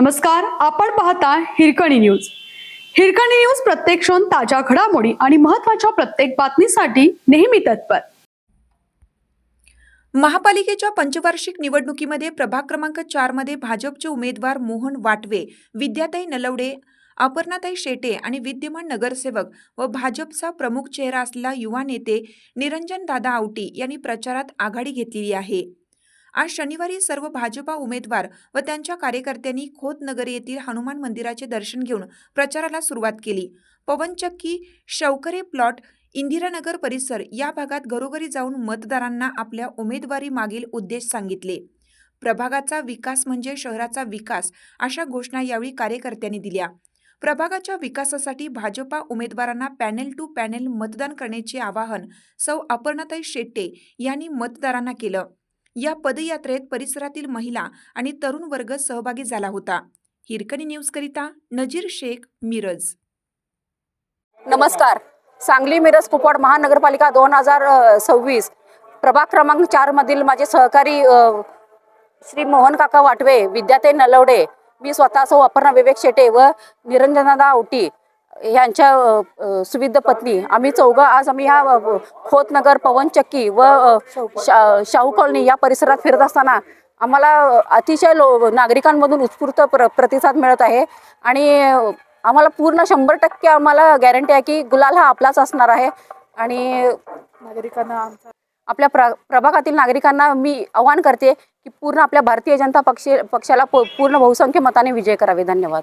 नमस्कार आपण पाहता हिरकणी न्यूज. हिरकणी न्यूज प्रत्येक क्षण ताज्या घडामोडी आणि महत्त्वाच्या प्रत्येक बातमीसाठी नेहमी तत्पर. महापालिकेच्या पंचवार्षिक निवडणुकीमध्ये प्रभाग क्रमांक चारमध्ये भाजपचे उमेदवार मोहन वाटवे विद्याताई नलवडे अपर्णाताई शेटे आणि विद्यमान नगरसेवक व भाजपचा प्रमुख चेहरा असलेला युवा नेते निरंजन दादा आवटी यांनी प्रचारात आघाडी घेतलेली आहे. आज शनिवारी सर्व भाजपा उमेदवार व त्यांच्या कार्यकर्त्यांनी खोतनगर येथील हनुमान मंदिराचे दर्शन घेऊन प्रचाराला सुरुवात केली. पवनचक्की शौकरे प्लॉट इंदिरानगर परिसर या भागात घरोघरी जाऊन मतदारांना आपल्या उमेदवारी मागील उद्देश सांगितले. प्रभागाचा विकास म्हणजे शहराचा विकास अशा घोषणा यावेळी कार्यकर्त्यांनी दिल्या. प्रभागाच्या विकासासाठी भाजपा उमेदवारांना पॅनेल टू पॅनेल मतदान करण्याचे आवाहन सौ अपर्णाताई शेट्टे यांनी मतदारांना केलं. या पदयात्रेत परिसरातील महिला आणि तरुण वर्ग सहभागी झाला होता. हिरकणी न्यूजकरिता नजीर शेख मिरज. नमस्कार. सांगली मिरज कुपवाड महानगरपालिका दोन हजार सव्वीस प्रभाग क्रमांक चार मधील माझे सहकारी श्री मोहन काका वाटवे विद्याते नलवडे मी स्वतः सौ अपर्णा विवेक शेटे व निरंजनादा औटी यांच्या सुविध पत्नी आम्ही चौघं आज आम्ही ह्या खोतनगर पवनचक्की व शा- शाहू कॉलनी या परिसरात फिरत असताना आम्हाला अतिशय लो नागरिकांमधून उत्स्फूर्त प्र प्रतिसाद मिळत आहे. आणि आम्हाला पूर्ण शंभर टक्के आम्हाला गॅरंटी आहे की गुलाल हा आपलाच असणार आहे. आणि नागरिकांना आपल्या प्र प्रभागातील नागरिकांना मी आवाहन करते की पूर्ण आपल्या भारतीय जनता पक्ष पक्षाला पूर्ण बहुसंख्य मताने विजय करावे. धन्यवाद.